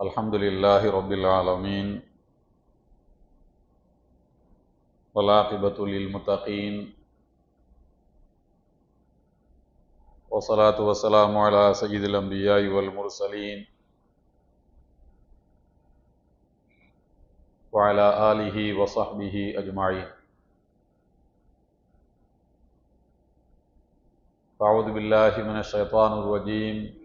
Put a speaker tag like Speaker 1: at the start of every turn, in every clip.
Speaker 1: الحمد لله رب العالمين والعاقبة للمتقين والصلاة والسلام على سيد الأنبياء والمرسلين وعلى آله وصحبه أجمعين. أعوذ بالله من الشيطان الرجيم.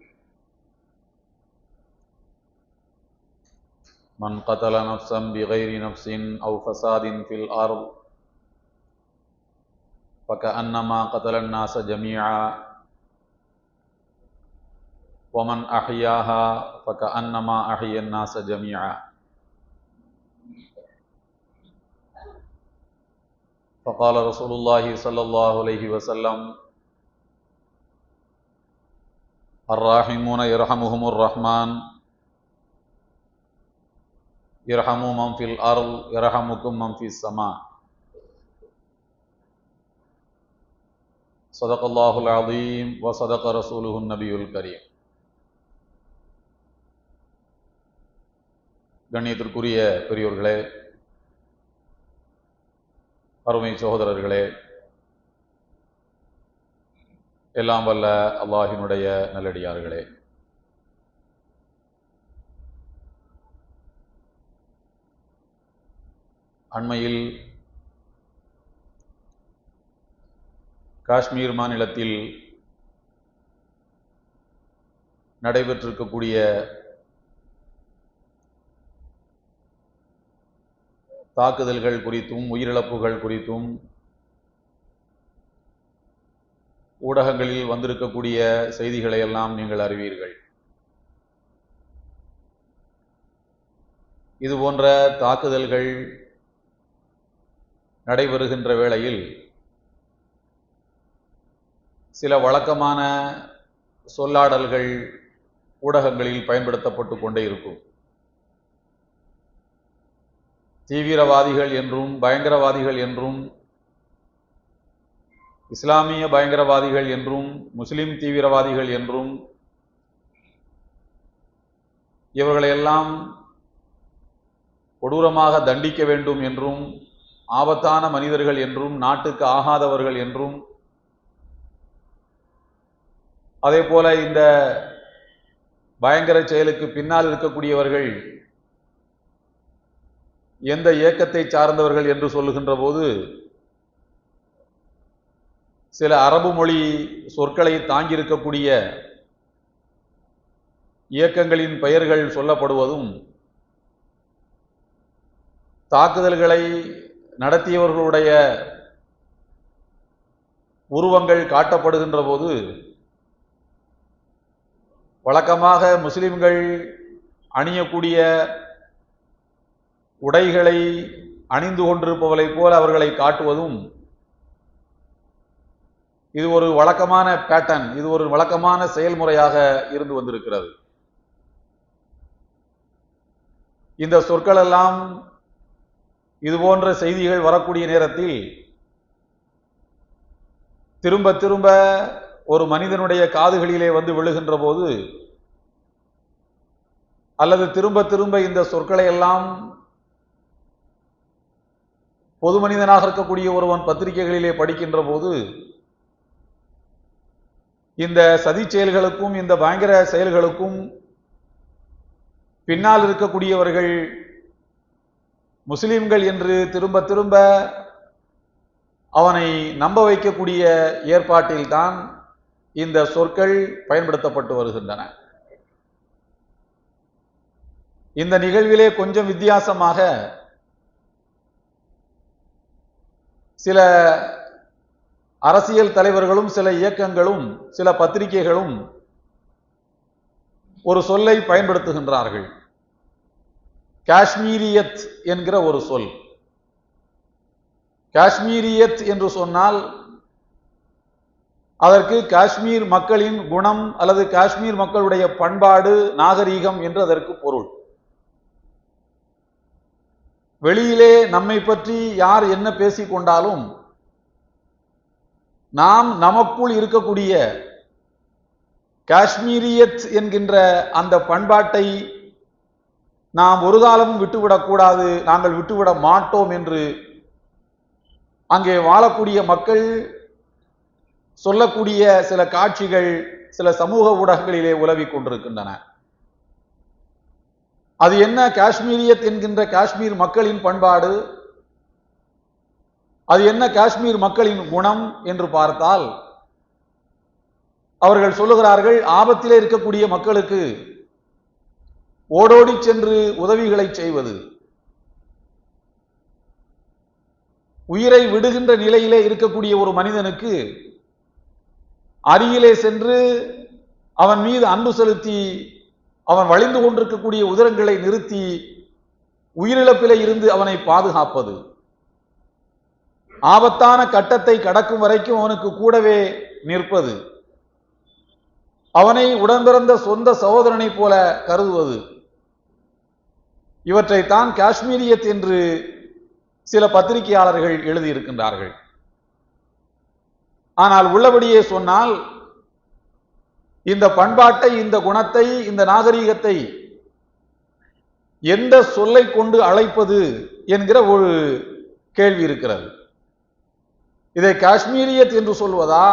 Speaker 1: من قتل نفسا بغير نفس أو فساد في الأرض فكأنما قتل الناس جميعا ومن أحياها فكأنما أحيا الناس جميعا. فقال رسول الله صلى الله عليه وسلم الراحمون يرحمهم الرحمن يرحموا من في الأرض يرحمكم من في السماء صدق الله العظيم وصدق رسوله النبي الكريم கண்ணியத்திற்குரிய பெரியோர்களே அருமை சகோதரர்களே எல்லாம் வல்ல அல்லாஹினுடைய நல்லடியார்களே அண்மையில் காஷ்மீர் மாநிலத்தில் நடைபெற்றிருக்கக்கூடிய தாக்குதல்கள் குறித்தும் உயிரிழப்புகள் குறித்தும் ஊடகங்களில் வந்திருக்கக்கூடிய செய்திகளை எல்லாம் நீங்கள் அறிவீர்கள். இது போன்ற தாக்குதல்கள் நடைபெறுகின்ற வேளையில் சில வழக்கமான சொல்லாடல்கள் ஊடகங்களில் பயன்படுத்தப்பட்டு கொண்டே இருக்கும். தீவிரவாதிகள் என்றும் பயங்கரவாதிகள் என்றும் இஸ்லாமிய பயங்கரவாதிகள் என்றும் முஸ்லிம் தீவிரவாதிகள் என்றும் இவர்களையெல்லாம் கொடூரமாக தண்டிக்க வேண்டும் என்றும் ஆபத்தான மனிதர்கள் என்றும் நாட்டுக்கு ஆகாதவர்கள் என்றும். அதே போல இந்த பயங்கர செயலுக்கு பின்னால் இருக்கக்கூடியவர்கள் எந்த இயக்கத்தை சார்ந்தவர்கள் என்று சொல்லுகின்ற போது சில அரபு மொழி சொற்களை தாங்கியிருக்கக்கூடிய இயக்கங்களின் பெயர்கள் சொல்லப்படுவதும் தாக்குதல்களை நடத்தியவர்களுடைய உருவங்கள் காட்டப்படுகின்ற போது வழக்கமாக முஸ்லிம்கள் அணியக்கூடிய உடைகளை அணிந்து கொண்டிருப்பவர்களைப் போல அவர்களை காட்டுவதும் இது ஒரு வழக்கமான பேட்டர்ன் இது ஒரு வழக்கமான செயல்முறையாக இருந்து வந்திருக்கிறது. இந்த சொற்கள் எல்லாம் இது போன்ற செய்திகள் வரக்கூடிய நேரத்தில் திரும்ப திரும்ப ஒரு மனிதனுடைய காதுகளிலே வந்து விழுகின்ற போது அல்லது திரும்ப திரும்ப இந்த சொற்களை எல்லாம் பொது மனிதனாக இருக்கக்கூடிய ஒருவன் பத்திரிகைகளிலே படிக்கின்ற போது இந்த சதி செயல்களுக்கும் இந்த பயங்கர செயல்களுக்கும் பின்னால் இருக்கக்கூடியவர்கள் முஸ்லிம்கள் என்று திரும்ப திரும்ப அவனை நம்ப வைக்கக்கூடிய ஏற்பாட்டில்தான் இந்த சொற்கள் பயன்படுத்தப்பட்டு வருகின்றன. இந்த நிகழ்விலே கொஞ்சம் வித்தியாசமாக சில அரசியல் தலைவர்களும் சில இயக்கங்களும் சில பத்திரிகைகளும் ஒரு சொல்லை பயன்படுத்துகின்றார்கள். காஷ்மீரியத் என்கிற ஒரு சொல். காஷ்மீரியத் என்று சொன்னால் அதற்கு காஷ்மீர் மக்களின் குணம் அல்லது காஷ்மீர் மக்களுடைய பண்பாடு நாகரீகம் என்று அதற்கு பொருள். வெளியிலே நம்மை பற்றி யார் என்ன பேசிக் கொண்டாலும் நாம் நமக்குள் இருக்கக்கூடிய காஷ்மீரியத் என்கின்ற அந்த பண்பாட்டை நாம் ஒரு காலமும் விட்டுவிடக்கூடாது நாங்கள் விட்டுவிட மாட்டோம் என்று அங்கே வாழக்கூடிய மக்கள் சொல்லக்கூடிய சில காட்சிகள் சில சமூக ஊடகங்களிலே உலவிக் கொண்டிருக்கின்றன. அது என்ன காஷ்மீரியத் என்கின்ற காஷ்மீர் மக்களின் பண்பாடு? அது என்ன காஷ்மீர் மக்களின் குணம் என்று பார்த்தால் அவர்கள் சொல்லுகிறார்கள் ஆபத்திலே இருக்கக்கூடிய மக்களுக்கு ஓடோடி சென்று உதவிகளை செய்வது. உயிரை விடுகின்ற நிலையிலே இருக்கக்கூடிய ஒரு மனிதனுக்கு அருகிலே சென்று அவன் மீது அன்பு செலுத்தி அவன் வழிந்து கொண்டிருக்கக்கூடிய உதிரங்களை நிறுத்தி உயிரிழப்பிலே இருந்து அவனை பாதுகாப்பது. ஆபத்தான கட்டத்தை கடக்கும் வரைக்கும் அவனுக்கு கூடவே நிற்பது. அவனை உடன்பிறந்த சொந்த சகோதரனைப் போல கருதுவது. இவற்றை தான் காஷ்மீரியத் என்று சில பத்திரிகையாளர்கள் எழுதியிருக்கின்றார்கள். ஆனால் உள்ளபடியே சொன்னால் இந்த பண்பாட்டை இந்த குணத்தை இந்த நாகரீகத்தை எந்த சொல்லை கொண்டு அழைப்பது என்கிற ஒரு கேள்வி இருக்கிறது. இதை காஷ்மீரியத் என்று சொல்வதா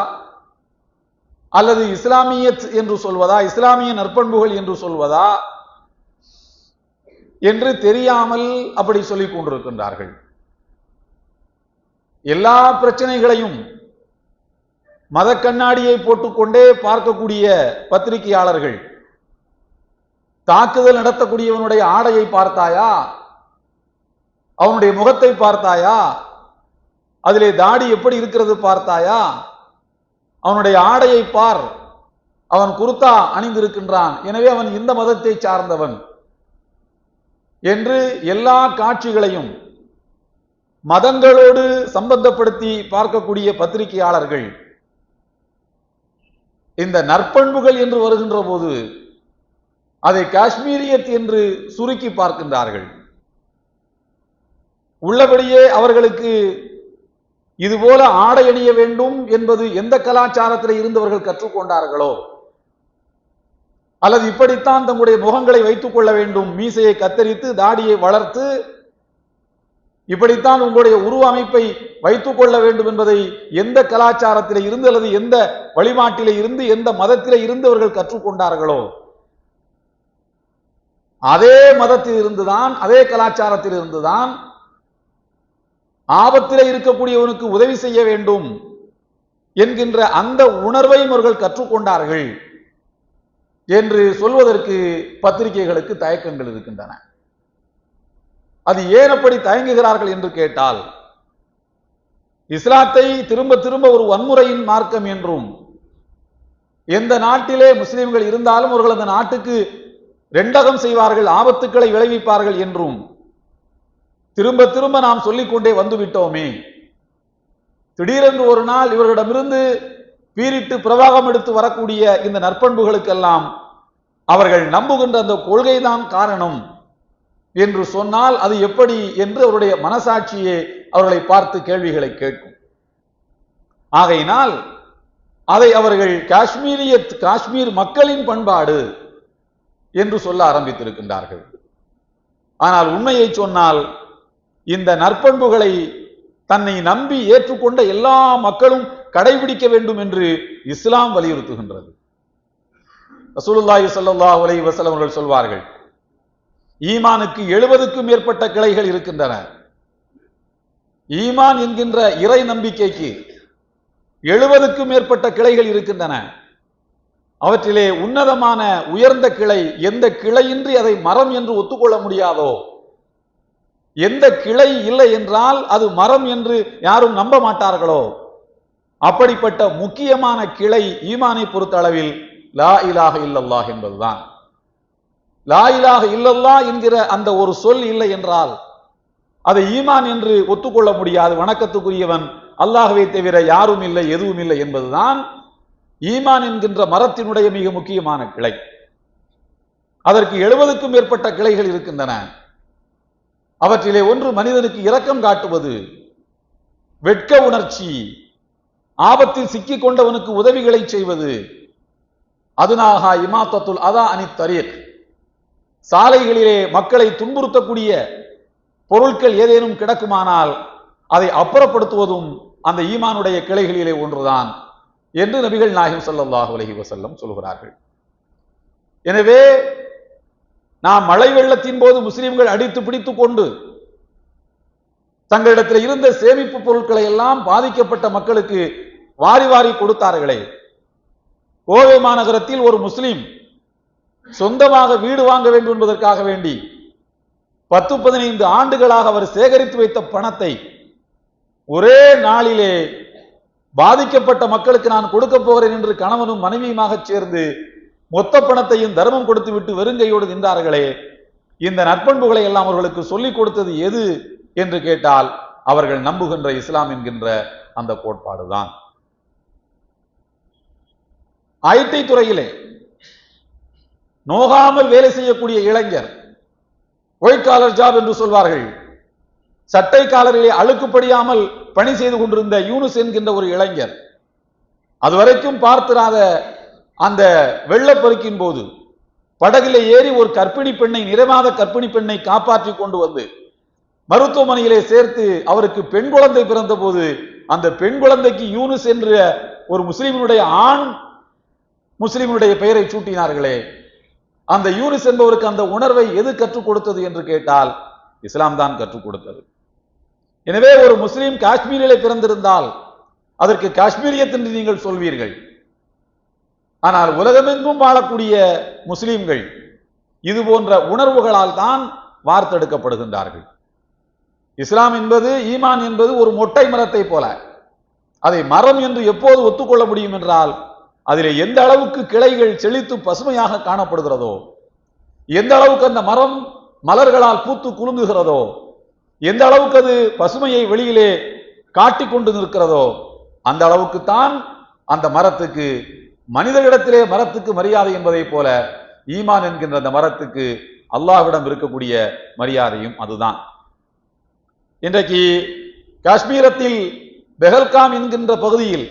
Speaker 1: அல்லது இஸ்லாமியத் என்று சொல்வதா இஸ்லாமிய நற்பண்புகள் என்று சொல்வதா என்று தெரியாமல் அப்படி சொல்லிக் கொண்டிருக்கின்றார்கள். எல்லா பிரச்சனைகளையும் மத கண்ணாடியை போட்டுக்கொண்டே பார்க்கக்கூடிய பத்திரிகையாளர்கள் தாக்குதல் நடத்தக்கூடியவனுடைய ஆடையை பார்த்தாயா? அவனுடைய முகத்தை பார்த்தாயா? அதிலே தாடி எப்படி இருக்கிறது பார்த்தாயா? அவனுடைய ஆடையை பார் அவன் குர்தா அணிந்திருக்கின்றான். எனவே அவன் இந்த மதத்தை சார்ந்தவன். என்று எல்லா காட்சிகளையும் மதங்களோடு சம்பந்தப்படுத்தி பார்க்கக்கூடிய பத்திரிகையாளர்கள் இந்த நற்பண்புகள் என்று வருகின்ற போது அதை காஷ்மீரியத் என்று சுருக்கி பார்க்கின்றார்கள். உள்ளபடியே அவர்களுக்கு இதுபோல ஆடை அணிய வேண்டும் என்பது எந்த கலாச்சாரத்தில் இருந்தவர்கள் கற்றுக்கொண்டார்களோ அல்லது இப்படித்தான் தங்களுடைய முகங்களை வைத்துக் கொள்ள வேண்டும். மீசையை கத்தரித்து தாடியை வளர்த்து இப்படித்தான் உங்களுடைய உருவ அமைப்பை வைத்துக் கொள்ள வேண்டும் என்பதை எந்த கலாச்சாரத்திலே இருந்து அல்லது எந்த வழிபாட்டிலே இருந்து எந்த மதத்திலே இருந்து அவர்கள் கற்றுக்கொண்டார்களோ அதே மதத்தில் இருந்துதான் அதே கலாச்சாரத்தில் இருந்துதான் ஆபத்திலே இருக்கக்கூடியவனுக்கு உதவி செய்ய வேண்டும் என்கின்ற அந்த உணர்வையும் அவர்கள் கற்றுக்கொண்டார்கள் என்று சொல்வதற்கு பத்திரிகைகளுக்கு தயக்கங்கள் இருக்கின்றன. அது ஏன் அப்படி தயங்குகிறார்கள் என்று கேட்டால் இஸ்லாத்தை திரும்ப திரும்ப ஒரு வன்முறையின் மார்க்கம் என்றும் எந்த நாட்டிலே முஸ்லிம்கள் இருந்தாலும் அவர்கள் அந்த நாட்டுக்கு ரெண்டகம் செய்வார்கள் ஆபத்துக்களை விளைவிப்பார்கள் என்றும் திரும்ப திரும்ப நாம் சொல்லிக்கொண்டே வந்து விட்டோமே திடீரென்று ஒரு நாள் இவர்களிடமிருந்து பீரிட்டு பிரவாகம் எடுத்து வரக்கூடிய இந்த நற்பண்புகளுக்கெல்லாம் அவர்கள் நம்புகின்ற அந்த கொள்கைதான் காரணம் என்று சொன்னால் அது எப்படி என்று அவருடைய மனசாட்சியே அவர்களை பார்த்து கேள்விகளை கேட்கும். ஆகையினால் அதை அவர்கள் காஷ்மீரிய காஷ்மீர் மக்களின் பண்பாடு என்று சொல்ல ஆரம்பித்திருக்கின்றார்கள். ஆனால் உண்மையை சொன்னால் இந்த நற்பண்புகளை தன்னை நம்பி ஏற்றுக்கொண்ட எல்லா மக்களும் கடைபிடிக்க வேண்டும் என்று இஸ்லாம் வலியுறுத்துகின்றது. ரசூலுல்லாஹி ஸல்லல்லாஹு அலைஹி வஸல்லம் அவர்கள் சொல்வார்கள் ஈமானுக்கு எழுபதுக்கும் மேற்பட்ட கிளைகள் இருக்கின்றன. ஈமான் என்கின்ற இறை நம்பிக்கைக்கு எழுபதுக்கும் மேற்பட்ட கிளைகள் இருக்கின்றன. அவற்றிலே உன்னதமான உயர்ந்த கிளை எந்த கிளையின்றி அதை மரம் என்று ஒத்துக்கொள்ள முடியாதோ எந்த கிளை இல்லை என்றால் அது மரம் என்று யாரும் நம்ப மாட்டார்களோ அப்படிப்பட்ட முக்கியமான கிளை ஈமானை பொறுத்த அளவில் லா இலாக இல்லல்லாஹ் என்பதுதான். லா இலாக இல்லல்லா என்கிற அந்த ஒரு சொல் இல்லை என்றால் அதை ஈமான் என்று ஒத்துக்கொள்ள முடியாது. வணக்கத்துக்குரியவன் அல்லாஹ்வை தவிர யாரும் இல்லை எதுவும் இல்லை என்பதுதான் ஈமான் என்கின்ற மரத்தினுடைய மிக முக்கியமான கிளை. அதற்கு எழுபதுக்கும் மேற்பட்ட கிளைகள் இருக்கின்றன. அவற்றிலே ஒன்று மனிதனுக்கு இரக்கம் காட்டுவது வெட்க உணர்ச்சி ஆபத்தில் சிக்கிக் கொண்டவனுக்கு உதவிகளை செய்வது. அதுனாகா இமாத்தத்துல் அதா அனி தரீக். சாலைகளிலே மக்களை துன்புறுத்தக்கூடிய பொருட்கள் ஏதேனும் கிடக்குமானால் அதை அப்புறப்படுத்துவதும் அந்த ஈமானுடைய கிளைகளிலே ஒன்றுதான் என்று நபிகள் நாயகம் ஸல்லல்லாஹு அலஹி வசல்லம் சொல்கிறார்கள் எனவே நாம் மழை வெள்ளத்தின் போது முஸ்லிம்கள் அடித்து பிடித்து கொண்டு தங்களிடத்தில் இருந்த சேமிப்பு பொருட்களை எல்லாம் பாதிக்கப்பட்ட மக்களுக்கு வாரி வாரி கொடுத்தார்களே. கோவை மாநகரத்தில் ஒரு முஸ்லீம் சொந்தமாக வீடு வாங்க வேண்டும் என்பதற்காக வேண்டி பத்து பதினைந்து ஆண்டுகளாக அவர் சேகரித்து வைத்த பணத்தை ஒரே நாளிலே பாதிக்கப்பட்ட மக்களுக்கு நான் கொடுக்க போகிறேன் என்று கணவனும் மனைவியுமாக சேர்ந்து மொத்த பணத்தையும் தர்மம் கொடுத்து விட்டு வெறுங்கையோடு நின்றார்களே. இந்த நற்பண்புகளை எல்லாம் அவர்களுக்கு சொல்லிக் கொடுத்தது எது? என்று கேட்டால் அவர்கள் நம்புகின்ற இஸ்லாம் என்கின்ற அந்த கோட்பாடுதான். ஐடி துறையிலே நோகாமல் வேலை செய்யக்கூடிய இளைஞர் ஒயிட் காலர் ஜாப் என்று சொல்வார்கள். சட்டை காலரிலே அழுக்குப்படியாமல் பணி செய்து கொண்டிருந்த யூனுஸ் என்கின்ற ஒரு இளைஞர் அதுவரைக்கும் பார்த்திராத அந்த வெள்ளப்பெருக்கின் போது படகிலே ஏறி ஒரு கர்ப்பிணி பெண்ணை நிறைமாத கற்பிணி பெண்ணை காப்பாற்றி கொண்டு வந்து மருத்துவமனையிலே சேர்த்து அவருக்கு பெண் குழந்தை பிறந்த போது அந்த பெண் குழந்தைக்கு யூனுஸ் என்ற ஒரு முஸ்லிமினுடைய ஆண் முஸ்லிமினுடைய பெயரை சூட்டினார்களே. அந்த யூனிஸ் என்பவருக்கு அந்த உணர்வை எது கற்றுக் கொடுத்தது என்று கேட்டால் இஸ்லாம் தான் கற்றுக் கொடுத்தது. எனவே ஒரு முஸ்லீம் காஷ்மீரிலே பிறந்திருந்தால் அதற்கு காஷ்மீரியத் என்று நீங்கள் சொல்வீர்கள். ஆனால் உலகமெங்கும் வாழக்கூடிய முஸ்லீம்கள் இது போன்ற உணர்வுகளால் தான் வார்த்தெடுக்கப்படுகின்றார்கள். இஸ்லாம் என்பது ஈமான் என்பது ஒரு மொட்டை மரத்தை போல. அதை மரம் என்று எப்போது ஒத்துக்கொள்ள முடியும் என்றால் அதில் எந்த அளவுக்கு கிளைகள் செழித்து பசுமையாக காணப்படுகிறதோ எந்த அளவுக்கு அந்த மரம் மலர்களால் பூத்து குலுங்குகிறதோ எந்த அளவுக்கு அது பசுமையை வெளியிலே காட்டி கொண்டு நிற்கிறதோ அந்த அளவுக்கு தான் அந்த மரத்துக்கு மனிதனிடத்திலே மரத்துக்கு மரியாதை என்பதை போல ஈமான் என்கின்ற அந்த மரத்துக்கு அல்லாஹ்விடம் இருக்கக்கூடிய மரியாதையும் அதுதான். இன்றைக்கு காஷ்மீரத்தில் பெஹல்காம் என்கின்ற பகுதியில்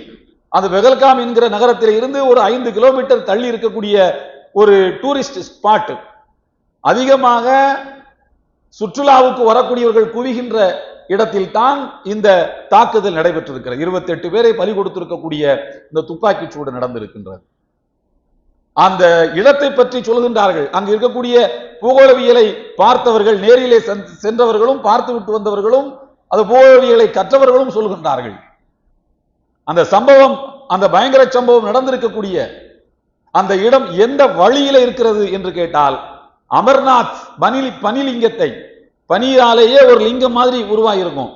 Speaker 1: அந்த பெஹல்காம் என்கிற நகரத்தில் இருந்து ஒரு ஐந்து கிலோமீட்டர் தள்ளி இருக்கக்கூடிய ஒரு டூரிஸ்ட் ஸ்பாட் அதிகமாக சுற்றுலாவுக்கு வரக்கூடியவர்கள் குவிகின்ற இடத்தில் தான் இந்த தாக்குதல் நடைபெற்றிருக்கிறது. இருபத்தி எட்டு பேரை பலி கொடுத்திருக்கக்கூடிய இந்த துப்பாக்கி சூடு நடந்திருக்கின்றது. அந்த இடத்தை பற்றி சொல்கின்றார்கள். அங்கு இருக்கக்கூடிய பூகோளவியலை பார்த்தவர்கள் நேரிலே சென்- சென்றவர்களும் பார்த்து விட்டு வந்தவர்களும் அது பூகோளவியலை கற்றவர்களும் சொல்கின்றார்கள். அந்த சம்பவம் அந்த பயங்கர சம்பவம் நடந்திருக்கக்கூடிய அந்த இடம் எந்த வழியில இருக்கிறது என்று கேட்டால் அமர்நாத் பனிலி பனிலிங்கத்தை பனியாலேயே ஒரு லிங்கம் மாதிரி உருவாகியிருக்கும்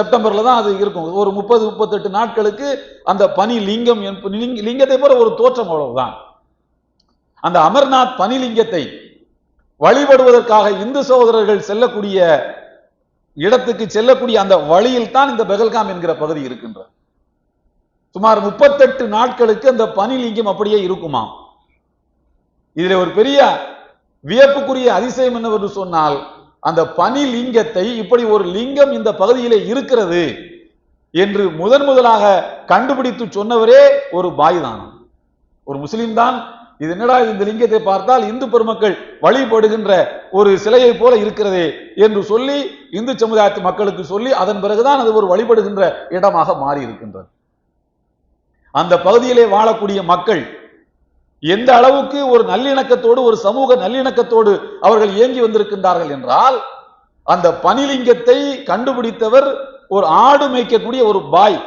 Speaker 1: செப்டம்பர்ல தான் அது இருக்கும். ஒரு முப்பது முப்பத்தெட்டு நாட்களுக்கு அந்த பனி லிங்கம் லிங்கத்தை போல ஒரு தோற்றம் அவ்வளவுதான். அந்த அமர்நாத் பனிலிங்கத்தை வழிபடுவதற்காக இந்து சகோதரர்கள் செல்லக்கூடிய இடத்துக்கு செல்லக்கூடிய அந்த வழியில் தான் இந்த பெகல்காம் என்கிற பகுதி இருக்கின்றது. சுமார் முப்பத்தெட்டு நாட்களுக்கு அந்த பனிலிங்கம் அப்படியே இருக்குமாம் இதுல ஒரு பெரிய வியப்புக்குரிய அதிசயம் என்னவென்று சொன்னால் அந்த பனி லிங்கத்தை இப்படி ஒரு லிங்கம் இந்த பகுதியிலே இருக்கிறது என்று முதன் முதலாக கண்டுபிடித்து சொன்னவரே ஒரு பாய் தான் ஒரு முஸ்லிம் தான் இது என்னடா இந்த லிங்கத்தை பார்த்தால் இந்து பெருமக்கள் வழிபடுகின்ற ஒரு சிலையை போல இருக்கிறதே என்று சொல்லி இந்து சமுதாயத்து மக்களுக்கு சொல்லி அதன் பிறகுதான் அது ஒரு வழிபடுகின்ற இடமாக மாறி இருக்கின்றது அந்த பகுதியிலே வாழக்கூடிய மக்கள் எந்த அளவுக்கு ஒரு நல்லிணக்கத்தோடு ஒரு சமூக நல்லிணக்கத்தோடு அவர்கள் இயங்கி வந்திருக்கின்றார்கள் என்றால் அந்த பனிலிங்கத்தை கண்டுபிடித்தவர் ஒரு ஆடு மேய்க்கக்கூடிய ஒரு பாய்.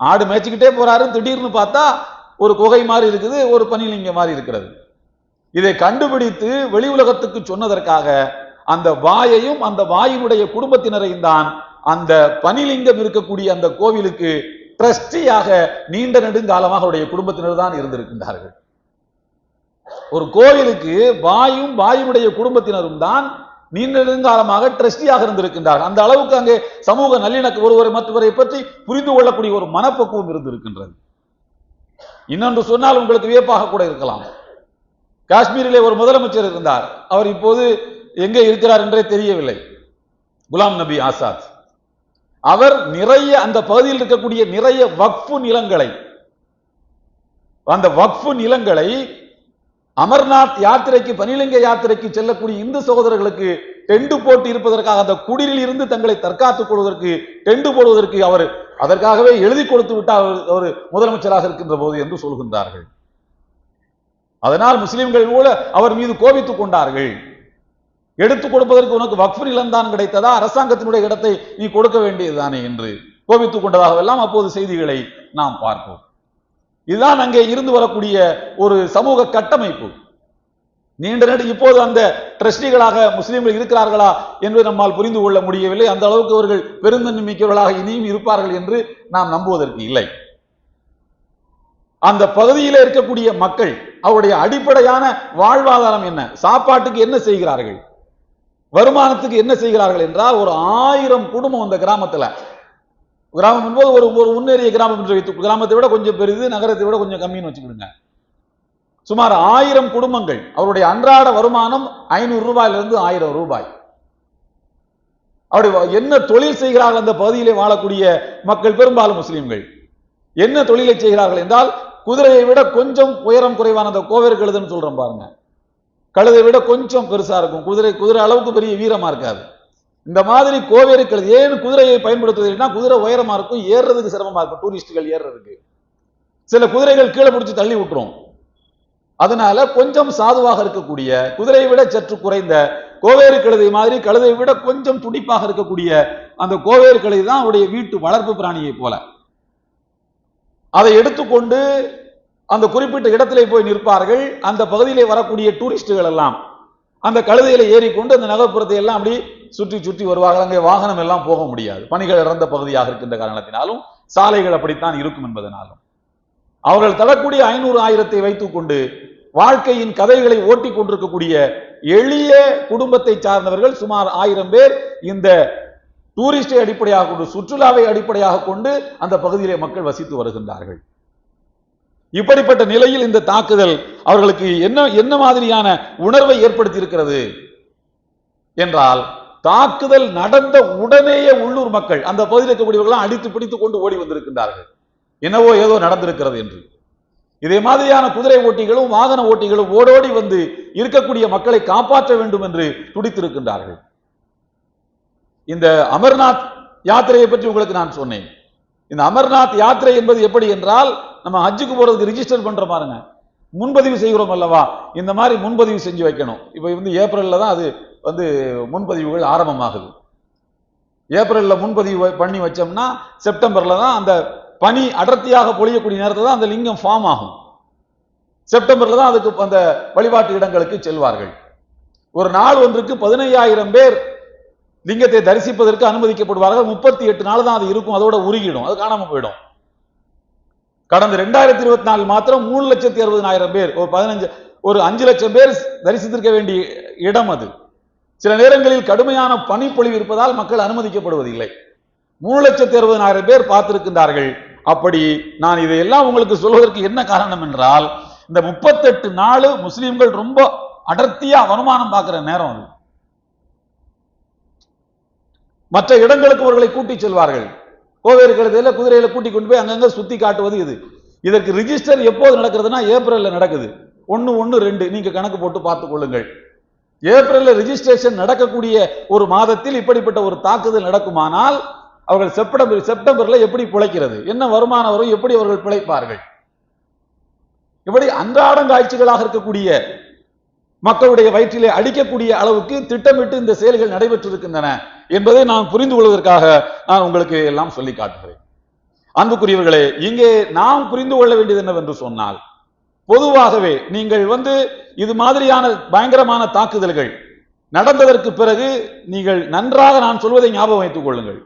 Speaker 1: ஆடு மேய்ச்சிக்கிட்டே போறாரு திடீர்னு பார்த்தா ஒரு குகை மாதிரி இருக்குது ஒரு பனிலிங்கம் மாதிரி இருக்கிறது. இதை கண்டுபிடித்து வெளி உலகத்துக்கு சொன்னதற்காக அந்த வாயையும் அந்த வாயினுடைய குடும்பத்தினரையும் தான் அந்த பனிலிங்கம் இருக்கக்கூடிய அந்த கோவிலுக்கு ட்ரஸ்டியாக நீண்ட நெடுங்காலமாக அவருடைய குடும்பத்தினர் தான் இருந்திருக்கின்றார்கள். ஒரு கோவிலுக்கு வாயும் வாயுடைய குடும்பத்தினரும் தான் நீண்ட நெடுங்காலமாக ட்ரஸ்டியாக இருந்திருக்கின்றார்கள். அந்த அளவுக்கு அங்கே சமூக நல்லிணக்க ஒருவரை மற்றவரை பற்றி புரிந்து கொள்ளக்கூடிய ஒரு மனப்பக்குவம் இருந்திருக்கின்றது. இன்னொன்று சொன்னால் உங்களுக்கு வியப்பாக கூட இருக்கலாம். காஷ்மீரிலே ஒரு முதலமைச்சர் இருந்தார். அவர் இப்போது எங்கே இருக்கிறார் என்றே தெரியவில்லை. குலாம் நபி ஆசாத். அவர் நிறைய அந்த பகுதியில் இருக்கக்கூடிய நிறைய வக்ஃபு நிலங்களை அந்த வக்ஃபு நிலங்களை அமர்நாத் யாத்திரைக்கு பனிலிங்க யாத்திரைக்கு செல்லக்கூடிய இந்து சகோதரர்களுக்கு டெண்டு போட்டு இருப்பதற்காக அந்த குடிலில் இருந்து தங்களை தற்காத்துக் கொள்வதற்கு டெண்டு போடுவதற்கு அவர் அதற்காகவே எழுதி கொடுத்து விட்டார் அவர் முதலமைச்சராக இருக்கின்ற போது என்று சொல்கின்றார்கள். அதனால் முஸ்லிம்கள் கூட அவர் மீது கோபித்துக் கொண்டார்கள். எடுத்துக் கொடுப்பதற்கு உனக்கு வக்ஃபர் நிலம்தான் கிடைத்ததா? அரசாங்கத்தினுடைய இடத்தை நீ கொடுக்க வேண்டியதுதானே என்று கோபித்துக் கொண்டதாகவெல்லாம் அப்போது செய்திகளை நாம் பார்ப்போம். இதுதான் அங்கே இருந்து வரக்கூடிய ஒரு சமூக கட்டமைப்பு. நீண்ட நெடு இப்போது அந்த ட்ரஸ்டிகளாக முஸ்லிம்கள் இருக்கிறார்களா என்று நம்மால் புரிந்து கொள்ள முடியவில்லை. அந்த அளவுக்கு அவர்கள் பெருந்தன்மிக்கவர்களாக இனியும் இருப்பார்கள் என்று நாம் நம்புவதற்கு இல்லை. அந்த பகுதியில இருக்கக்கூடிய மக்கள் அவருடைய அடிப்படையான வாழ்வாதாரம் என்ன? சாப்பாட்டுக்கு என்ன செய்கிறார்கள்? வருமானத்துக்கு என்ன செய்கிறார்கள் என்றால் ஒரு ஆயிரம் குடும்பம் அந்த கிராமத்துல. கிராமம் என்பது ஒரு ஒரு முன்னேறிய கிராமம் என்று வைத்து கிராமத்தை விட கொஞ்சம் பெரிது நகரத்தை விட கொஞ்சம் கம்மின்னு வச்சுக்கிடுங்க. சுமார் ஆயிரம் குடும்பங்கள். அவருடைய அன்றாட வருமானம் ஐநூறு ரூபாயிலிருந்து ஆயிரம் ரூபாய். அவருடைய என்ன தொழில் செய்கிறார்கள் அந்த பகுதியிலே வாழக்கூடிய மக்கள் பெரும்பாலும் முஸ்லிம்கள். என்ன தொழிலை செய்கிறார்கள் என்றால் குதிரையை விட கொஞ்சம் உயரம் குறைவான அந்த கோவேர் கழுதுன்னு சொல்றோம் பாருங்க. கழுதை விட கொஞ்சம் பெருசா இருக்கும். குதிரை குதிரை அளவுக்கு பெரிய வீரமா இருக்காது. இந்த மாதிரி கோவேறு கழுது ஏன் குதிரையை பயன்படுத்துவதுன்னா குதிரை உயரமா இருக்கும் ஏறுறதுக்கு சிரமமா இருக்கும். டூரிஸ்டுகள் ஏறுறதுக்கு. சில குதிரைகள் கீழே பிடிச்சி தள்ளி விட்டுரும். அதனால கொஞ்சம் சாதுவாக இருக்கக்கூடிய குதிரையை விட சற்று குறைந்த கோவேறு கழுதை மாதிரி கழுதை விட கொஞ்சம் துடிப்பாக இருக்கக்கூடிய அந்த கோவேறு கழுதை தான் அவருடைய வீட்டு வளர்ப்பு பிராணியை போல. அதை எடுத்துக்கொண்டு அந்த குறிப்பிட்ட இடத்திலே போய் நிற்பார்கள். அந்த பகுதியிலே வரக்கூடிய டூரிஸ்டுகள் எல்லாம் அந்த கழுதையில ஏறிக்கொண்டு அந்த நகர்ப்புறத்தை எல்லாம் அப்படி சுற்றி சுற்றி வருவார்கள். அங்கே வாகனம் எல்லாம் போக முடியாது. பணிகள் இறந்த பகுதியாக இருக்கின்ற காரணத்தினாலும் சாலைகள் அப்படித்தான் இருக்கும் என்பதனாலும். அவர்கள் தரக்கூடிய ஐநூறு ஆயிரத்தை வைத்துக்கொண்டு வாழ்க்கையின் கதைகளை ஓட்டி கொண்டிருக்கக்கூடிய எளிய குடும்பத்தை சார்ந்தவர்கள் சுமார் ஆயிரம் பேர் இந்த டூரிஸ்டை அடிப்படையாக கொண்டு சுற்றுலாவை அடிப்படையாக கொண்டு அந்த பகுதியிலே மக்கள் வசித்து வருகின்றார்கள். இப்படிப்பட்ட நிலையில் இந்த தாக்குதல் அவர்களுக்கு என்ன என்ன மாதிரியான உணர்வை ஏற்படுத்தி இருக்கிறது என்றால் தாக்குதல் நடந்த உடனேயே உள்ளூர் மக்கள் அந்த பகுதியில் இருக்கக்கூடியவர்கள் அடித்து பிடித்துக் கொண்டு ஓடி வந்திருக்கின்றார்கள். என்னவோ ஏதோ நடந்திருக்கிறது என்று. இதே மாதிரியான குதிரை ஓட்டிகளும் வாகன ஓட்டிகளும் ஓடோடி வந்து இருக்கக்கூடிய மக்களை காப்பாற்ற வேண்டும் என்று துடித்திருக்கின்றார்கள். இந்த அமர்நாத் யாத்திரையை பற்றி உங்களுக்கு நான் சொன்னேன். இந்த அமர்நாத் யாத்திரை என்பது எப்படி என்றால் நம்ம ஹஜ்ஜுக்கு போறதுக்கு ரிஜிஸ்டர் பண்ற பாருங்க. முன்பதிவு செய்கிறோம் அல்லவா? இந்த மாதிரி முன்பதிவு செஞ்சு வைக்கணும். இப்போ வந்து ஏப்ரலில் தான் அது வந்து முன்பதிவுகள் ஆரம்பமாகுது. ஏப்ரல்ல முன்பதிவு பண்ணி வச்சோம்னா செப்டம்பரில் தான் அந்த பனி அடர்த்தியாக பொழியக்கூடிய நேரத்தில் தான் அந்த லிங்கம் ஃபார்ம் ஆகும். செப்டம்பர்ல தான் அதுக்கு அந்த வழிபாட்டு இடங்களுக்கு செல்வார்கள். ஒரு நாள் ஒன்றுக்கு பதினையாயிரம் பேர் லிங்கத்தை தரிசிப்பதற்கு அனுமதிக்கப்படுவார்கள். முப்பத்தி எட்டு நாள் தான் அது இருக்கும் அதோட உருகிடும் அது காணாம போயிடும். கடந்த ரெண்டாயிரத்தி இருபத்தி நாலு மாத்திரம் மூணு லட்சத்தி அறுபதாயிரம் பேர் ஒரு பதினஞ்சு ஒரு அஞ்சு லட்சம் பேர் தரிசித்திருக்க வேண்டிய இடம் அது. சில நேரங்களில் கடுமையான பனிப்பொழிவு இருப்பதால் மக்கள் அனுமதிக்கப்படுவதில்லை. மூணு லட்சத்தி அறுபதாயிரம் பேர் பார்த்திருக்கின்றார்கள். அப்படி நான் இதையெல்லாம் உங்களுக்கு சொல்வதற்கு என்ன காரணம் என்றால் இந்த முப்பத்தெட்டு நாள் முஸ்லீம்கள் ரொம்ப அடர்த்தியா வருமானம் பார்க்கிற நேரம் அது. மற்ற இடங்களுக்கு அவர்களை கூட்டி செல்வார்கள். கோவை கழுதையில குதிரையில கூட்டி கொண்டு போய் அங்கங்க சுத்தி காட்டுவது இது. இதற்கு ரிஜிஸ்டர் எப்போது நடக்கிறதுனா ஏப்ரல்ல நடக்குது. ஒன்னு ஒன்னு ரெண்டு நீங்க கணக்கு போட்டு பார்த்துக் கொள்ளுங்கள். ஏப்ரல்ல ரிஜிஸ்ட்ரேஷன் நடக்கக்கூடிய ஒரு மாதத்தில் இப்படிப்பட்ட ஒரு தாக்குதல் நடக்குமானால் அவர்கள் செப்டம்பர் செப்டம்பர்ல எப்படி பிழைக்கிறது? என்ன வருமானம் வரும்? எப்படி அவர்கள் பிழைப்பார்கள்? இப்படி அன்றாடம் காட்சிகளாக இருக்கக்கூடிய மக்களுடைய வயிற்றிலே அடிக்கக்கூடிய அளவுக்கு திட்டமிட்டு இந்த செயல்கள் நடைபெற்றிருக்கின்றன என்பதை நான் புரிந்து கொள்வதற்காக நான் உங்களுக்கு எல்லாம் சொல்லி காட்டுகிறேன். அன்புக்குரியவர்களே இங்கே நாம் புரிந்து கொள்ள வேண்டியது என்னவென்று சொன்னால் பொதுவாகவே நீங்கள் வந்து இது மாதிரியான பயங்கரமான தாக்குதல்கள் நடந்ததற்கு பிறகு நீங்கள் நன்றாக நான் சொல்வதை ஞாபகம் வைத்துக் கொள்ளுங்கள்.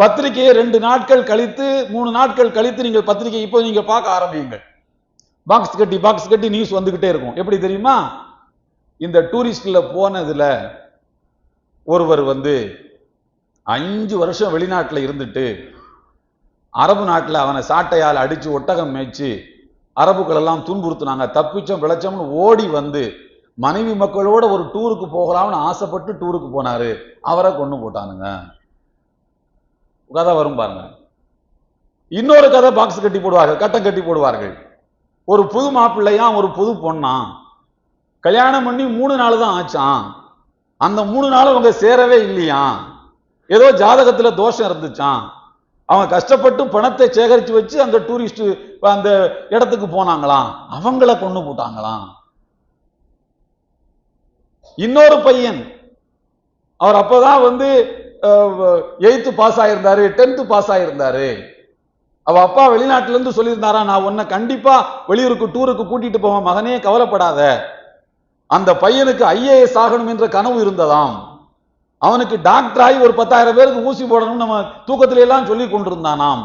Speaker 1: பத்திரிகையை ரெண்டு நாட்கள் கழித்து மூணு நாட்கள் கழித்து நீங்கள் பத்திரிகை இப்போ நீங்கள் பார்க்க ஆரம்பியுங்கள். பாக்ஸ் கட்டி பாக்ஸ் கட்டி நியூஸ் வந்துக்கிட்டே இருக்கும். எப்படி தெரியுமா? இந்த டூரிஸ்டில் போனதில் ஒருவர் வந்து அஞ்சு வருஷம் வெளிநாட்டில் இருந்துட்டு அரபு நாட்டில் அவனை சாட்டையால் அடித்து ஒட்டகம் மேய்ச்சி அரபுக்களெல்லாம் துன்புறுத்துனாங்க. தப்பிச்சோம் பிழைச்சோம்னு ஓடி வந்து மனைவி மக்களோட ஒரு டூருக்கு போகலாம்னு ஆசைப்பட்டு டூருக்கு போனார். அவரை கொண்டு போட்டானுங்க. கதை வரும் பாருங்க. இன்னொரு கதை பாக்ஸ் கட்டி போடுவார்கள் கட்டம் கட்டி போடுவார்கள். ஒரு புது மாப்பிள்ளையா ஒரு புது பொண்ணா? கல்யாணம் பண்ணி மூணு நாள் தான் ஆச்சான் அந்த மூணு நாள் அவங்க சேரவே இல்லையா? ஏதோ ஜாதகத்துல தோஷம் இருந்துச்சான் அவங்க கஷ்டப்பட்டு பணத்தை சேகரித்து வச்சு அந்த டூரிஸ்ட் அந்த இடத்துக்கு போனாங்களாம் அவங்கள கொண்டு போட்டாங்களாம் இன்னொரு பையன் அவர் அப்பதான் வந்து எயித்து பாஸ் ஆயிருந்தாரு டென்த்து பாஸ் ஆயிருந்தாரு. அவ அப்பா வெளிநாட்டுல இருந்து சொல்லியிருந்தாரா நான் உன்னை கண்டிப்பா வெளியூருக்கு டூருக்கு கூட்டிட்டு போவேன் மகனே கவலைப்படாத. அந்த பையனுக்கு ஐஏஎஸ் ஆகணும் என்ற கனவு இருந்ததாம். அவனுக்கு டாக்டர் ஆகி ஒரு பத்தாயிரம் பேருக்கு ஊசி போடணும் நம்ம தூக்கத்தில எல்லாம் சொல்லி கொண்டிருந்தானாம்.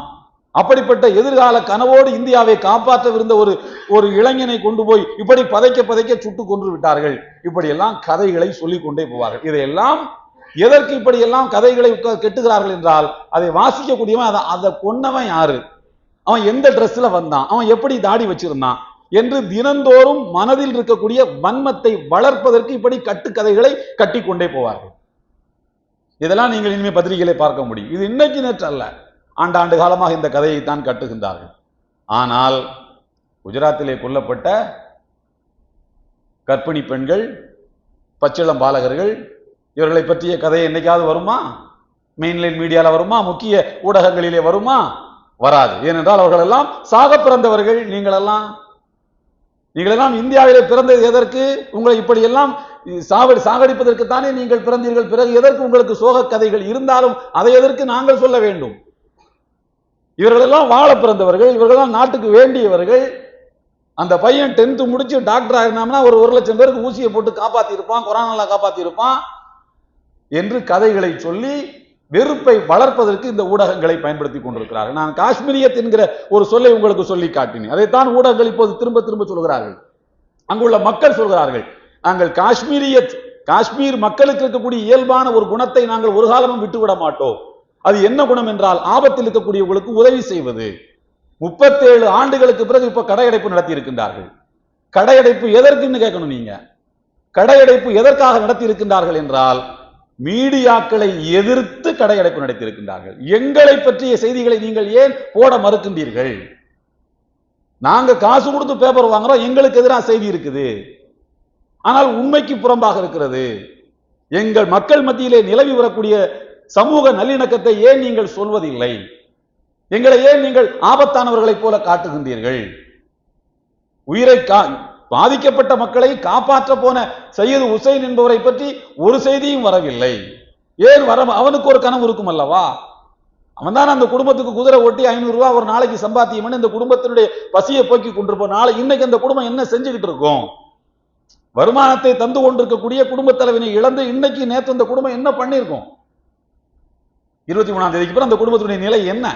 Speaker 1: அப்படிப்பட்ட எதிர்கால கனவோடு இந்தியாவை காப்பாற்றவிருந்த ஒரு ஒரு இளைஞனை கொண்டு போய் இப்படி பதைக்க பதைக்க சுட்டு கொன்று விட்டார்கள். இப்படியெல்லாம் கதைகளை சொல்லிக் கொண்டே போவார்கள். இதையெல்லாம் எதற்கு இப்படி எல்லாம் கதைகளை கெட்டுகிறார்கள் என்றால் அதை வாசிக்கக்கூடியவன் அதை அதை கொன்னவன் யாரு? அவன் எந்த ட்ரெஸ்ல வந்தான்? அவன் எப்படி தாடி வச்சிருந்தான்? என்று தினந்தோறும் மனதில் இருக்கக்கூடிய வன்மத்தை வளர்ப்பதற்கு இப்படி கட்டுக்கதைகளை கட்டிக்கொண்டே போவார்கள். இதெல்லாம் நீங்கள் இனிமேல் பத்திரிகைகளை பார்க்க முடியும். இது இன்னைக்கு நேற்று அல்ல. ஆண்டாண்டு காலமாக இந்த கதையை தான் கட்டுகின்றார்கள். ஆனால் குஜராத்திலே கொல்லப்பட்ட கர்ப்பிணி பெண்கள் பச்சிளம் பாலகர்கள் இவர்களை பற்றிய கதை என்னைக்காவது வருமா? மெயின்லைன் மீடியால வருமா? முக்கிய ஊடகங்களிலே வருமா? வராது. ஏனென்றால் அவர்கள் எல்லாம் சாக பிறந்தவர்கள். நீங்களெல்லாம் நீங்களெல்லாம் இந்தியாவிலே பிறந்தது எதற்கு? உங்களை இப்படி எல்லாம் சாவடி சாகடிப்பதற்கு தானே நீங்கள் பிறந்தீர்கள். பிறகு எதற்கு உங்களுக்கு சோக கதைகள் இருந்தாலும் அதை எதற்கு நாங்கள் சொல்ல வேண்டும்? இவர்களெல்லாம் வாழ பிறந்தவர்கள். இவர்களெல்லாம் நாட்டுக்கு வேண்டியவர்கள். அந்த பையன் டென்த்து முடிச்சு டாக்டர் ஆயிருந்தாங்கன்னா ஒரு ஒரு லட்சம் பேருக்கு ஊசியை போட்டு காப்பாத்தி இருப்பான் கொரோனால காப்பாத்தி இருப்பான் என்று கதைகளை சொல்லி வெறுப்பை வளர்ப்பதற்கு இந்த ஊடகங்களை பயன்படுத்தி கொண்டிருக்கிறார்கள். நான் காஷ்மீரியத் என்கிற ஒரு சொல்லை உங்களுக்கு சொல்லி காட்டினேன். அதைத்தான் ஊடகங்கள் இப்போது திரும்ப திரும்ப சொல்கிறார்கள். அங்குள்ள மக்கள் சொல்கிறார்கள் நாங்கள் காஷ்மீரியத் காஷ்மீர் மக்களுக்கு இருக்கக்கூடிய இயல்பான ஒரு குணத்தை நாங்கள் ஒரு காலமும் விட்டுவிட மாட்டோம். அது என்ன குணம் என்றால் ஆபத்தில் இருக்கக்கூடியவர்களுக்கு உதவி செய்வது. முப்பத்தேழு ஆண்டுகளுக்கு பிறகு இப்ப கடையடைப்பு நடத்தி இருக்கின்றார்கள் கடையடைப்பு எதற்குன்னு கேட்கணும் நீங்க. கடையடைப்பு எதற்காக நடத்தி இருக்கின்றார்கள் என்றால் மீடியாக்களை எதிர்த்து கடையடைப்பு நடத்தியிருக்கின்றார்கள். எங்களை பற்றிய செய்திகளை நீங்கள் ஏன் போட மறுக்கின்றீர்கள்? நாங்க காசு கொடுத்து பேப்பர் வாங்குறோம் எங்களுக்கு எதிராக செய்தி இருக்குது. ஆனால் உண்மைக்கு புறம்பாக இருக்கிறது. எங்கள் மக்கள் மத்தியிலே நிலவி வரக்கூடிய சமூக நல்லிணக்கத்தை ஏன் நீங்கள் சொல்வதில்லை? எங்களை ஏன் நீங்கள் ஆபத்தானவர்களைப் போல காட்டுகின்றீர்கள்? உயிரை கா பாதிக்கப்பட்ட மக்களை காப்பாற்ற போன சையது உசைன் என்பவரை பற்றி ஒரு செய்தியும் வரவில்லை. ஏன் வர அவனுக்கு ஒரு கனவு இருக்கும் அல்லவா? அவன் தான் அந்த குடும்பத்துக்கு குதிரை ஓட்டி ஐநூறு ரூபா ஒரு நாளைக்கு சம்பாத்தியம் இந்த குடும்பத்தினுடைய பசியை போக்கி கொண்டிருப்போம் நாளை இன்னைக்கு அந்த குடும்பம் என்ன செஞ்சுக்கிட்டு இருக்கும்? வருமானத்தை தந்து கொண்டிருக்கக்கூடிய குடும்பத் தலைவனை இழந்து இன்னைக்கு நேற்று அந்த குடும்பம் என்ன பண்ணியிருக்கும்? இருபத்தி மூணாம் தேதிக்கு பிறகு அந்த குடும்பத்தினுடைய நிலை என்ன?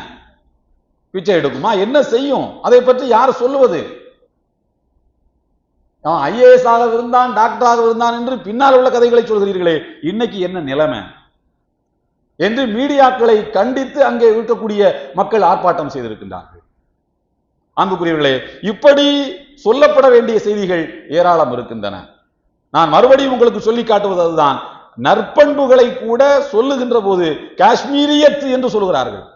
Speaker 1: பிச்சை எடுக்குமா? என்ன செய்யும்? அதை பற்றி யார் சொல்லுவது? அவன் ஐஏஎஸ் ஆக இருந்தான் டாக்டராக இருந்தான் என்று பின்னால் உள்ள கதைகளை சொல்கிறீர்களே இன்னைக்கு என்ன நிலைமை? என்று மீடியாக்களை கண்டித்து அங்கே இருக்கக்கூடிய மக்கள் ஆர்ப்பாட்டம் செய்திருக்கின்றார்கள். அன்புக்குரியவர்களே இப்படி சொல்லப்பட வேண்டிய செய்திகள் ஏராளம் இருக்கின்றன. நான் மறுபடியும் உங்களுக்கு சொல்லி காட்டுவது அதுதான். நற்பண்புகளை கூட சொல்லுகின்ற போது காஷ்மீரியத்து என்று சொல்கிறார்கள்.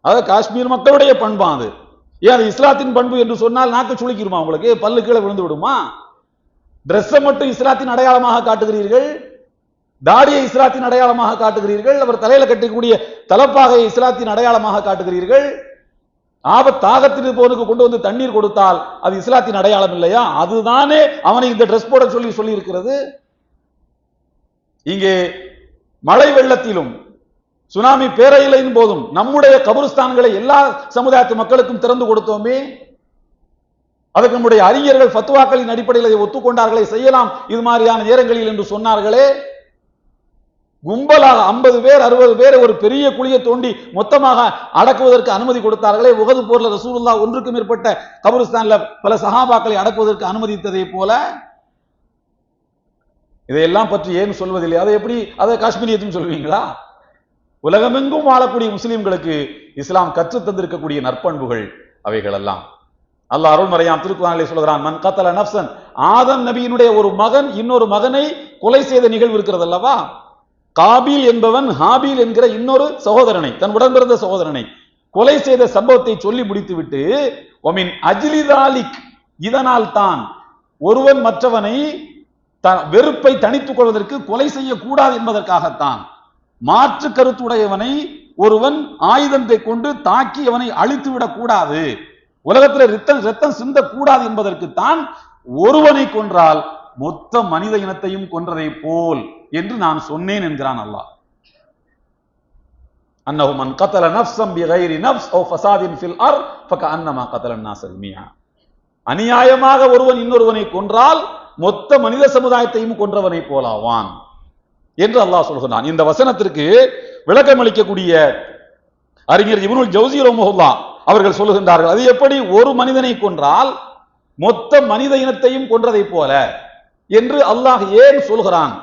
Speaker 1: அதாவது காஷ்மீர் மக்களுடைய பண்பா அது ஏன் அது இஸ்லாத்தின் பண்பு என்று சொன்னால் நாக்கு சுழிக்கிருமா உங்களுக்கு? பல்லு கீழே விழுந்து விடுமா? ட்ரெஸ்ஸை மட்டும் இஸ்லாத்தின் அடையாளமாக காட்டுகிறீர்கள்? தாடியை இஸ்லாத்தின் அடையாளமாக காட்டுகிறீர்கள்? அவர் தலையில கட்டக்கூடிய தலப்பாகையை இஸ்லாத்தின் அடையாளமாக காட்டுகிறீர்கள்? ஆபத்தாகத்தில் இருப்பவனுக்கு கொண்டு வந்து தண்ணீர் கொடுத்தால் அது இஸ்லாத்தின் அடையாளம் இல்லையா? அதுதானே அவனை இந்த ட்ரெஸ் போட சொல்லி சொல்லி இருக்கிறது இங்கே மழை வெள்ளத்திலும் சுனாமி பேரயிலையின் போதும் நம்முடைய கபருஸ்தான்களை எல்லா சமுதாயத்து மக்களுக்கும் திறந்து கொடுத்தோமே. அதுக்கு நம்முடைய அறிஞர்கள் ஃபத்வாக்களின் அடிப்படையில் அதை ஒத்துக்கொண்டார்களே செய்யலாம். இது மாதிரியான நேரங்களில் என்று சொன்னார்களே. கும்பலாக ஐம்பது பேர் அறுபது பேர் ஒரு பெரிய குழியை தோண்டி மொத்தமாக அடக்குவதற்கு அனுமதி கொடுத்தார்களே. உகது போர்ல ரசூலுல்லா ஒன்றுக்கு மேற்பட்ட கபருஸ்தான்ல பல சகாபாக்களை அடக்குவதற்கு அனுமதித்ததை போல இதையெல்லாம் பற்றி ஏன் சொல்வதில்லை? அதை எப்படி அதை காஷ்மீரியத்தையும் சொல்வீங்களா? உலகமெங்கும் வாழக்கூடிய முஸ்லிம்களுக்கு இஸ்லாம் கற்றுத் தந்திருக்கக்கூடிய நற்பண்புகள் அவைகளெல்லாம். அல்லாஹ் அருள்மறையாம் திருக்குறானிலே சொல்கிறான் மன் கத்தல நப்சன் ஆதம் நபியினுடைய ஒரு மகன் இன்னொரு மகனை கொலை செய்த நிகழ்வு இருக்கிறது அல்லவா காபில் என்பவன் ஹாபீல் என்கிற இன்னொரு சகோதரனை தன் உடன் பிறந்த சகோதரனை கொலை செய்த சம்பவத்தை சொல்லி முடித்துவிட்டு ஒமின் அஜிலிதாலிக் இதனால் தான் ஒருவன் மற்றவனை த- வெறுப்பை தணித்துக் கொள்வதற்கு கொலை செய்யக்கூடாது என்பதற்காகத்தான் மாற்று கருத்துடையவனை ஒருவன் ஆயுதத்தை கொண்டு தாக்கி அவனை அழித்து விடக்கூடாது உலகத்தில் ரத்தம் ரத்தம் சிந்தக்கூடாது என்பதற்குத்தான் ஒருவனை கொன்றால் மொத்த மனித இனத்தையும் கொன்றதை போல் என்று நான் சொன்னேன் என்கிறான் அல்லாஹ். அன்னஹு மன் கத்தல நஃப்ஸம் பிகைரி நஃப்ஸ் ஓ ஃபசாதின் ஃபில் அர் ஃபக அன்னமா கத்தல நாசர் அநியாயமாக ஒருவன் இன்னொருவனை கொன்றால் மொத்த மனித சமுதாயத்தையும் கொன்றவனை போலாவான். என்று அல்லாஹ் சொல்கிறான். இந்த வசனத்திற்கு விளக்கம் அளிக்கக்கூடிய அறிஞர் இப்னுல் ஜௌசி ரோமஹுல்லா அவர்கள் சொல்லுகின்றார்கள் அது எப்படி ஒரு மனிதனை கொன்றால் மொத்த மனித இனத்தையும் கொன்றதைப் போல? என்று அல்லாஹ் ஏன் சொல்கிறான்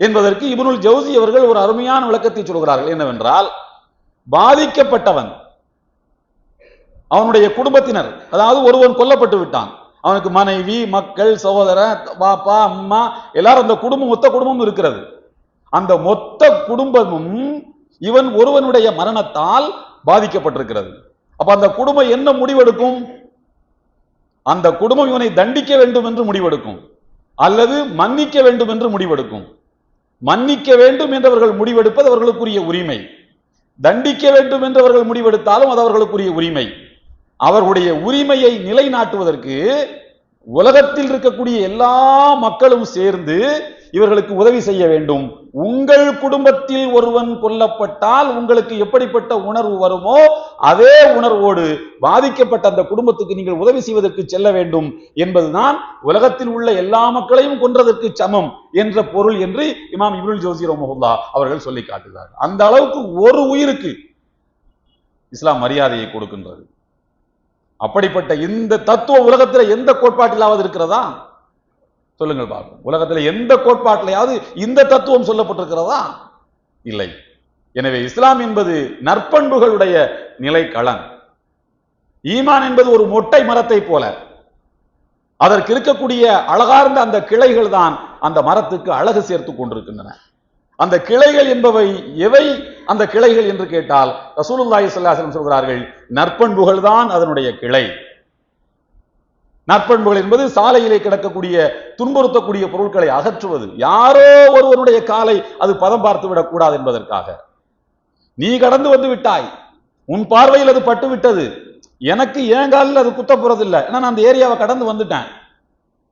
Speaker 1: என்பதற்கு இப்னுல் ஜவுசி அவர்கள் ஒரு அருமையான விளக்கத்தை சொல்கிறார்கள். என்னவென்றால் பாதிக்கப்பட்டவன் அவனுடைய குடும்பத்தினர் அதாவது ஒருவன் கொல்லப்பட்டு விட்டான் அவனுக்கு மனைவி மக்கள் சகோதரன் பாப்பா அம்மா எல்லாரும் அந்த குடும்பம் மொத்த குடும்பமும் இருக்கிறது. அந்த மொத்த குடும்பமும் இவன் ஒருவனுடைய மரணத்தால் பாதிக்கப்பட்டிருக்கிறது. அப்ப அந்த குடும்பம் என்ன முடிவெடுக்கும்? அந்த குடும்பம் இவனை தண்டிக்க வேண்டும் என்று முடிவெடுக்கும். அல்லது மன்னிக்க வேண்டும் என்று முடிவெடுக்கும். மன்னிக்க வேண்டும் என்றவர்கள் முடிவெடுப்பது அவர்களுக்குரிய உரிமை. தண்டிக்க வேண்டும் என்றவர்கள் முடிவெடுத்தாலும் அது அவர்களுக்குரிய உரிமை. அவர்களுடைய உரிமையை நிலைநாட்டுவதற்கு உலகத்தில் இருக்கக்கூடிய எல்லா மக்களும் சேர்ந்து இவர்களுக்கு உதவி செய்ய வேண்டும். உங்கள் குடும்பத்தில் ஒருவன் கொல்லப்பட்டால் உங்களுக்கு எப்படிப்பட்ட உணர்வு வருமோ அதே உணர்வோடு பாதிக்கப்பட்ட அந்த குடும்பத்துக்கு நீங்கள் உதவி செய்வதற்கு செல்ல வேண்டும் என்பதுதான் உலகத்தில் உள்ள எல்லா மக்களையும் கொன்றதற்கு சமம் என்ற பொருள் என்று இமாம் இபுல் ஜோசி ரஹ்மஹுல்லா அவர்கள் சொல்லி காட்டுகிறார். அந்த அளவுக்கு ஒரு உயிருக்கு இஸ்லாம் மரியாதையை கொடுக்கின்றது. அப்படிப்பட்ட இந்த தத்துவ உலகத்துல எந்த கோட்பாட்டிலாவது இருக்கிறதா? சொல்லுங்கள் பார்ப்போம் உலகத்துல எந்த கோட்பாட்டிலையாவது இந்த தத்துவம் சொல்லப்பட்டிருக்கிறதா? இல்லை. எனவே இஸ்லாம் என்பது நற்பண்புகளுடைய நிலைக்களன் ஈமான் என்பது ஒரு மொட்டை மரத்தை போல. அதற்கு இருக்கக்கூடிய அழகார்ந்த அந்த கிளைகள் தான் அந்த மரத்துக்கு அழகு சேர்த்து கொண்டிருக்கின்றன. அந்த கிளைகள் என்பவை எவை? அந்த கிளைகள் என்று கேட்டால் ரசூலுல்லாஹி ஸல்லல்லாஹு சொல்கிறார்கள் நற்பண்புகள் தான் அதனுடைய கிளை. நற்பண்புகள் என்பது சாலையிலே கிடக்கக்கூடிய துன்புறுத்தக்கூடிய பொருட்களை அகற்றுவது. யாரோ ஒருவனுடைய காலை அது பதம் பார்த்து விடக்கூடாது என்பதற்காக. நீ கடந்து வந்து விட்டாய். உன் பார்வையில் அது பட்டு விட்டது. எனக்கு ஏன் காலில் அது குத்த போறதில்லை. ஏன்னா நான் அந்த ஏரியாவை கடந்து வந்துட்டேன்.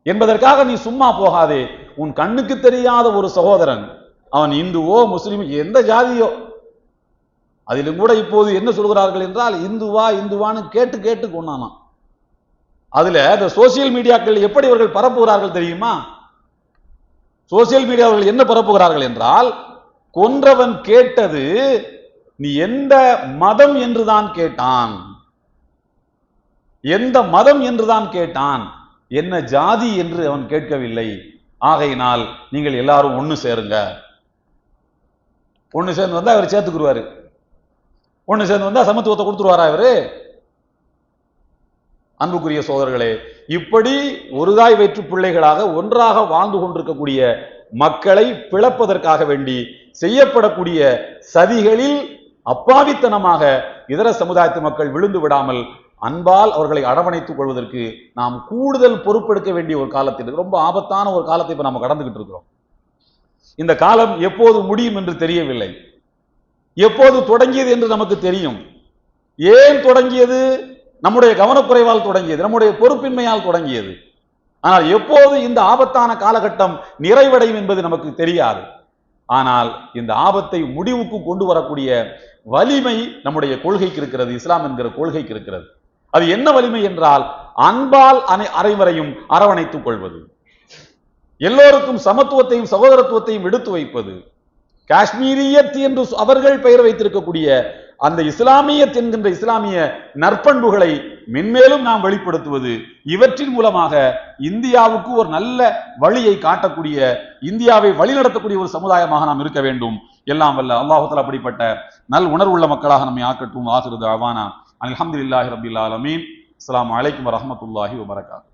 Speaker 1: என்பதற்காக நீ சும்மா போகாதே. உன் கண்ணுக்கு தெரியாத ஒரு சகோதரன் அவன் இந்துவோ முஸ்லீம் எந்த ஜாதியோ அதிலும் கூட இப்போது என்ன சொல்கிறார்கள் என்றால் இந்துவா இந்துவான்னு கேட்டு கேட்டு கொண்டானான். அதுல இந்த சோசியல் மீடியாக்கள் எப்படி இவர்கள் பரப்புகிறார்கள் தெரியுமா? சோசியல் மீடியாவர்கள் என்ன பரப்புகிறார்கள் என்றால் கொன்றவன் கேட்டது நீ எந்த மதம் என்றுதான் கேட்டான்? எந்த மதம் என்றுதான் கேட்டான்? என்ன ஜாதி என்று அவன் கேட்கவில்லை. ஆகையினால் நீங்கள் எல்லாரும் ஒன்னு சேருங்க. ஒன்னு சேர்ந்து வந்தா அவர் சேர்த்துக்குருவாரு. ஒன்னு சேர்ந்து வந்தா சமத்துவத்தை கொடுத்துருவாரா இவரு? அன்புக்குரிய சோதர்களே இப்படி ஒருதாய் வயிற்று பிள்ளைகளாக ஒன்றாக வாழ்ந்து கொண்டிருக்கக்கூடிய மக்களை பிளப்பதற்காக வேண்டி செய்யப்படக்கூடிய சதிகளில் அப்பாவித்தனமாக இதர சமுதாயத்து மக்கள் விழுந்து விடாமல் அன்பால் அவர்களை அரவணைத்துக் கொள்வதற்கு நாம் கூடுதல் பொறுப்பெடுக்க வேண்டிய ஒரு காலத்தில் ரொம்ப ஆபத்தான ஒரு காலத்தை இப்போ நம்ம கடந்துகிட்டு இருக்கிறோம். இந்த காலம் எப்போது முடியும் என்று தெரியவில்லை. எப்போது தொடங்கியது என்று நமக்கு தெரியும். ஏன் தொடங்கியது? நம்முடைய கவனக்குறைவால் தொடங்கியது நம்முடைய பொறுப்பின்மையால் தொடங்கியது. ஆனால் எப்போது இந்த ஆபத்தான காலகட்டம் நிறைவடையும் என்பது நமக்கு தெரியாது. ஆனால் இந்த ஆபத்தை முடிவுக்கு கொண்டு வரக்கூடிய வலிமை நம்முடைய கொள்கைக்கு இருக்கிறது இஸ்லாம் என்கிற கொள்கைக்கு இருக்கிறது. அது என்ன வலிமை என்றால் அன்பால் அனை அனைவரையும் அரவணைத்துக் கொள்வது. எல்லோருக்கும் சமத்துவத்தையும் சகோதரத்துவத்தையும் எடுத்து வைப்பது. காஷ்மீரியத் என்று அவர்கள் பெயர் வைத்திருக்கக்கூடிய அந்த இஸ்லாமியத் என்கின்ற இஸ்லாமிய நற்பண்புகளை மென்மேலும் நாம் வெளிப்படுத்துவது இவற்றின் மூலமாக இந்தியாவுக்கு ஒரு நல்ல வழியை காட்டக்கூடிய இந்தியாவை வழிநடத்தக்கூடிய ஒரு சமுதாயமாக நாம் இருக்க வேண்டும். எல்லாம் வல்ல. அல்லாஹத்தில் அப்படிப்பட்ட நல் உணர்வுள்ள மக்களாக நம்மை ஆக்கட்டும். ஆசிரியர் அவானா அலமதுல்லாஹி ரபில் ஆலமீன். அஸ்லாம் அலைக்கும் வரமத்துல்லாஹி வபரகாத்துஹு